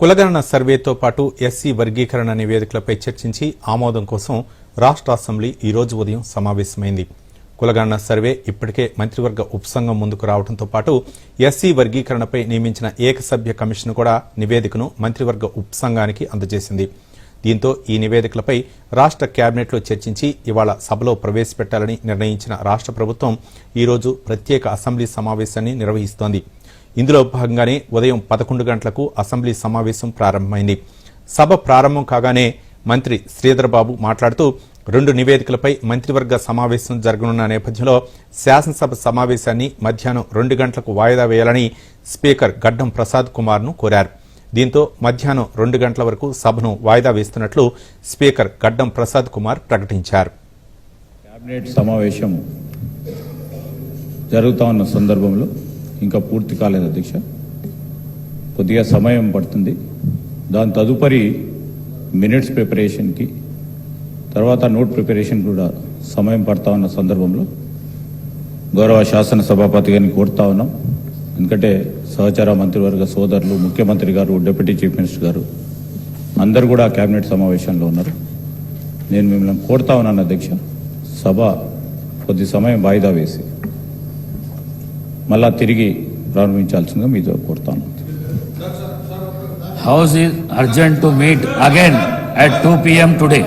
కులగణన సర్వేతో పాటు ఎస్సీ వర్గీకరణ నివేదికలపై చర్చించి ఆమోదం కోసం రాష్ట్ర అసెంబ్లీ ఈ రోజు ఉదయం సమావేశమైంది. కులగణన సర్వే ఇప్పటికే మంత్రివర్గ ఉపసంఘం ముందుకు రావడంతో పాటు ఎస్సీ వర్గీకరణపై నియమించిన ఏకసభ్య కమిషన్ కూడా నివేదికను మంత్రివర్గ ఉపసంఘానికి అందజేసింది. దీంతో ఈ నివేదికలపై రాష్ట్ర కేబినెట్లో చర్చించి ఇవాళ సభలో ప్రవేశపెట్టాలని నిర్ణయించిన రాష్ట్ర ప్రభుత్వం ఈరోజు ప్రత్యేక అసెంబ్లీ సమావేశాన్ని నిర్వహిస్తోంది. ఇందులో భాగంగానే ఉదయం పదకొండు గంటలకు అసెంబ్లీ సమావేశం ప్రారంభమైంది. సభ ప్రారంభం కాగానే మంత్రి శ్రీధర్బాబు మాట్లాడుతూ రెండు నివేదికలపై మంత్రివర్గ సమావేశం జరగనున్న నేపథ్యంలో శాసనసభ సమావేశాన్ని మధ్యాహ్నం రెండు గంటలకు వాయిదా వేయాలని స్పీకర్ గడ్డం ప్రసాద్ కుమార్ను కోరారు. దీంతో మధ్యాహ్నం రెండు గంటల వరకు సభను వాయిదా వేస్తున్నట్లు స్పీకర్ గడ్డం ప్రసాద్ కుమార్ ప్రకటించారు. సమావేశం జరుగుతా ఉన్న సందర్భంలో ఇంకా పూర్తి కాలేదు అధ్యక్ష. కొద్దిగా సమయం పడుతుంది. దాని తదుపరి మినిట్స్ ప్రిపరేషన్కి తర్వాత నోట్ ప్రిపరేషన్ కూడా సమయం పడతా ఉన్న సందర్భంలో గౌరవ శాసన సభాపతి గారిని కోరుతా ఉన్నాం. ఎందుకంటే సహచార మంత్రివర్గ సోదరులు ముఖ్యమంత్రి గారు డిప్యూటీ చీఫ్ మినిస్టర్ గారు అందరు కూడా కేబినెట్ సమావేశంలో ఉన్నారు. నేను మిమ్మల్ని కోరుతా ఉన్నాను అధ్యక్ష. సభ కొద్ది సమయం వాయిదా వేసి మళ్ళా తిరిగి ప్రారంభించాల్సిందిగా మీతో కోరుతాను. House is urgent to meet again at two PM today